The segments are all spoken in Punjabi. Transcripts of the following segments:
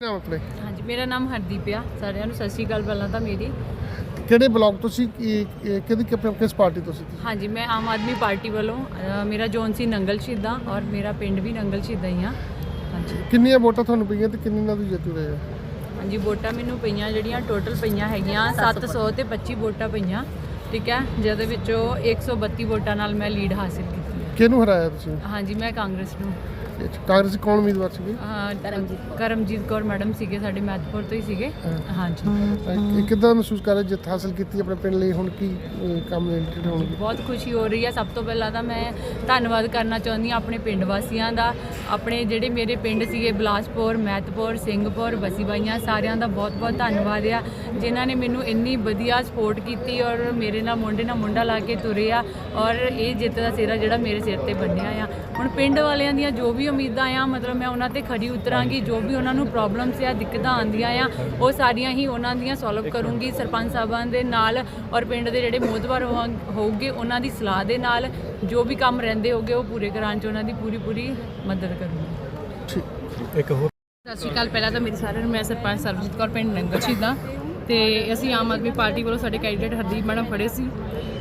ਨਾਮ ਆਪਣੇ? ਹਾਂਜੀ ਮੇਰਾ ਨਾਮ ਹਰਦੀਪ ਆ। ਸਾਰਿਆਂ ਨੂੰ ਸਤਿ ਸ਼੍ਰੀ ਅਕਾਲ ਪਹਿਲਾਂ ਤਾਂ ਮੇਰੀ। ਕਿਹੜੇ ਬਲਾਕ ਤੋਂ ਸੀ ਕੀ- ਕੀ- ਕਿਹਦੀ ਕਿਸ ਪਾਰਟੀ ਤੋਂ ਸੀ ਤੁਸੀਂ? ਹਾਂਜੀ ਮੈਂ ਆਮ ਆਦਮੀ ਪਾਰਟੀ ਵੱਲੋਂ ਅ, ਮੇਰਾ ਜੋਨ ਸੀ ਨੰਗਲ ਸ਼ਹੀਦਾਂ ਔਰ ਮੇਰਾ ਪਿੰਡ ਵੀ ਨੰਗਲ ਸ਼ਹੀਦਾਂ ਹੀ ਆ। ਹਾਂਜੀ। ਕਿੰਨੀਆਂ ਵੋਟਾਂ ਤੁਹਾਨੂੰ ਪਈਆਂ ਤੇ ਕਿੰਨੀ ਨਾਲ ਤੁਸੀਂ ਜਿੱਤ ਰਹੇ ਹੋ ਹਾਂਜੀ ਵੋਟਾਂ ਮੈਨੂੰ ਪਈਆਂ ਜਿਹੜੀਆਂ ਟੋਟਲ ਪਈਆਂ ਹੈਗੀਆਂ 700 ਤੇ 25 ਵੋਟਾਂ ਪਈਆਂ ਠੀਕ ਹੈ? ਜਿਹਦੇ ਵਿੱਚੋਂ 132 ਵੋਟਾਂ ਨਾਲ ਮੈਂ ਲੀਡ ਹਾਸਿਲ ਕੀਤੀ। ਹੈ ਕਿਹਨੂੰ ਹਰਾਇਆ ਤੁਸੀਂ? ਹਾਂਜੀ ਮੈਂ ਕਾਂਗਰਸ ਨੂੰ। 'ਚ ਕਾਂਗਰਸੀ ਕੌਣ ਉਮੀਦਵਾਰ ਸੀਗੇ? ਕਰਮਜੀਤ ਕਰਮਜੀਤ ਕੌਰ ਮੈਡਮ ਸੀਗੇ ਸਾਡੇ ਮਹਿਤਪੁਰ ਤੋਂ ਹੀ ਸੀਗੇ। ਹਾਂਜੀ। ਇਹ ਕਿੱਦਾਂ ਮਹਿਸੂਸ ਕਰ ਰਹੇ ਜਿੱਤ ਹਾਸਲ ਕੀਤੀ ਆਪਣੇ ਪਿੰਡ ਲਈ ਹੁਣ ਕੀ ਅਹ, ਕੰਮ ਰਿਲੇਟਡ ਹੋਣਗੇ ਬਹੁਤ ਖੁਸ਼ੀ ਹੋ ਰਹੀ ਹੈ ਸਭ ਤੋਂ ਪਹਿਲਾਂ ਤਾਂ ਮੈਂ ਧੰਨਵਾਦ ਕਰਨਾ ਚਾਹੁੰਦੀ ਹਾਂ ਆਪਣੇ ਪਿੰਡ ਵਾਸੀਆਂ ਦਾ। ਆਪਣੇ ਜਿਹੜੇ ਮੇਰੇ ਪਿੰਡ ਸੀਗੇ ਬਲਾਸਪੁਰ ਮਹਿਤਪੁਰ ਸਿੰਘਪੁਰ ਬਸੀਬਾਈਆਂ ਸਾਰਿਆਂ ਦਾ ਬਹੁਤ ਬਹੁਤ ਧੰਨਵਾਦ ਆ। ਜਿਨ੍ਹਾਂ ਨੇ ਮੈਨੂੰ ਇੰਨੀ ਵਧੀਆ ਸਪੋਰਟ ਕੀਤੀ ਔਰ ਮੇਰੇ ਨਾਲ ਮੁੰਡੇ ਨਾਲ ਮੁੰਡਾ ਲਾ ਕੇ ਤੁਰੇ ਆ ਔਰ ਇਹ ਜਿੱਤ ਦਾ ਸਿਹਰਾ ਜਿਹੜਾ ਮੇਰੇ ਸਿਰ ਤੇ ਬੰਨਿਆ ਆ। ਹੁਣ ਪਿੰਡ ਵਾਲਿਆਂ ਦੀਆਂ ਜੋ ਵੀ ਉਮੀਦਾਂ ਆ ਮਤਲਬ ਮੈਂ ਉਹਨਾਂ ਤੇ ਖਰੀ ਉਤਰਾਂਗੀ ਜੋ ਵੀ ਉਹਨਾਂ ਨੂੰ ਪ੍ਰੋਬਲਮਸ ਆ ਦਿੱਕਤਾਂ ਆਉਂਦੀਆਂ ਆ ਉਹ ਸਾਰੀਆਂ ਹੀ ਉਹਨਾਂ ਦੀਆਂ ਸੋਲਵ ਕਰੂੰਗੀ। ਸਰਪੰਚ ਸਾਹਿਬਾਨ ਦੇ ਨਾਲ ਔਰ ਪਿੰਡ ਦੇ ਜਿਹੜੇ ਮੋਦਵਾਰ ਹੋਊਗੇ ਉਹਨਾਂ ਦੀ ਸਲਾਹ ਦੇ ਨਾਲ ਜੋ ਵੀ ਕੰਮ ਰਹਿੰਦੇ ਹੋਗੇ ਉਹ ਪੂਰੇ ਕਰਾਉਣ ਚ ਉਹਨਾਂ ਦੀ ਪੂਰੀ ਪੂਰੀ ਮਦਦ ਕਰੂੰਗੀ। ਠੀਕ। ਇੱਕ ਹੋਰ ਸਤਿ ਸ਼੍ਰੀ ਅਕਾਲ। ਪਹਿਲਾਂ ਤਾਂ ਮੇਰੀ ਸਾਰਿਆਂ ਨੂੰ ਮੈਂ ਸਰਪੰਚ ਸਰਬਜੀਤ ਕੌਰ ਪਿੰਡ ਨੰਗਲ ਸ਼ਹੀਦਾਂ। ਤੇ ਅਸੀਂ ਆਮ ਆਦਮੀ ਪਾਰਟੀ ਵੱਲੋਂ ਸਾਡੇ ਕੈਂਡੀਡੇਟ ਹਰਦੀਪ ਮੈਡਮ ਫੜੇ ਸੀ।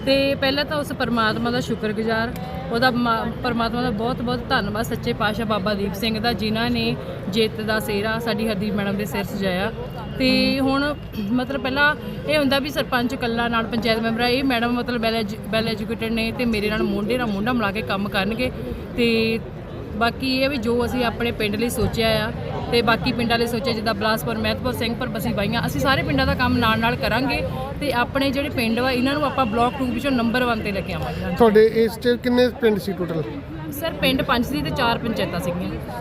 ਤੇ ਪਹਿਲਾਂ ਤਾਂ ਉਸ ਪਰਮਾਤਮਾ ਦਾ ਸ਼ੁਕਰਗੁਜ਼ਾਰ, ਉਹਦਾ ਮਾ- ਪਰਮਾਤਮਾ ਦਾ ਬਹੁਤ ਬਹੁਤ ਧੰਨਵਾਦ ਸੱਚੇ ਪਾਤਸ਼ਾਹ ਬਾਬਾ ਦੀਪ ਸਿੰਘ ਦਾ, ਜਿਨ੍ਹਾਂ ਨੇ ਜਿੱਤ ਦਾ ਸਿਹਰਾ ਸਾਡੀ ਹਰਦੀਪ ਮੈਡਮ ਦੇ ਸਿਰ ਸਜਾਇਆ। ਤੇ ਹੁਣ ਮਤਲਬ ਪਹਿਲਾਂ ਇਹ ਹੁੰਦਾ ਵੀ ਸਰਪੰਚ ਕੱਲਾ ਨਾਲ ਪੰਚਾਇਤ ਮੈਂਬਰ ਆ, ਇਹ ਮੈਡਮ ਮਤਲਬ ਵੈਲ ਵੈਲ ਐਜੂਕੇਟਡ ਨੇ ਤੇ ਮੇਰੇ ਨਾਲ ਮੋਢੇ ਨਾਲ ਮੋਢਾ ਮਿਲਾ ਕੇ ਕੰਮ ਕਰਨਗੇ। ਤੇ ਬਾਕੀ ਇਹ ਵੀ ਜੋ ਅਸੀਂ ਆਪਣੇ ਪਿੰਡ ਲਈ ਸੋਚਿਆ ਆ ਤੇ ਬਾਕੀ ਪਿੰਡਾਂ ਲਈ ਸੋਚਿਆ ਜਿੱਦਾਂ ਬਲਾਸਪੁਰ ਮਹਿਤਪੁਰ ਸਿੰਘਪੁਰ ਬਸੀ ਬਾਈਆਂ ਅਸੀਂ ਸਾਰੇ ਪਿੰਡਾਂ ਦਾ ਕੰਮ ਨਾਲ ਨਾਲ ਕਰਾਂਗੇ ਤੇ ਆਪਣੇ ਜਿਹੜੇ ਪਿੰਡ ਵਾ ਇਹਨਾਂ ਨੂੰ ਆਪਾਂ ਬਲਾਕ 2 ਵਿੱਚੋਂ ਨੰਬਰ 1 ਤੇ ਲੈ ਕੇ ਆਵਾਂਗੇ। ਤੁਹਾਡੇ ਇਸ 'ਚ ਕਿੰਨੇ ਪਿੰਡ ਸੀ ਟੋਟਲ ਸਰ ਪਿੰਡ ਪੰਜ ਸੀ ਤੇ ਚਾਰ ਪੰਚਾਇਤਾਂ ਸੀਗੀਆਂ।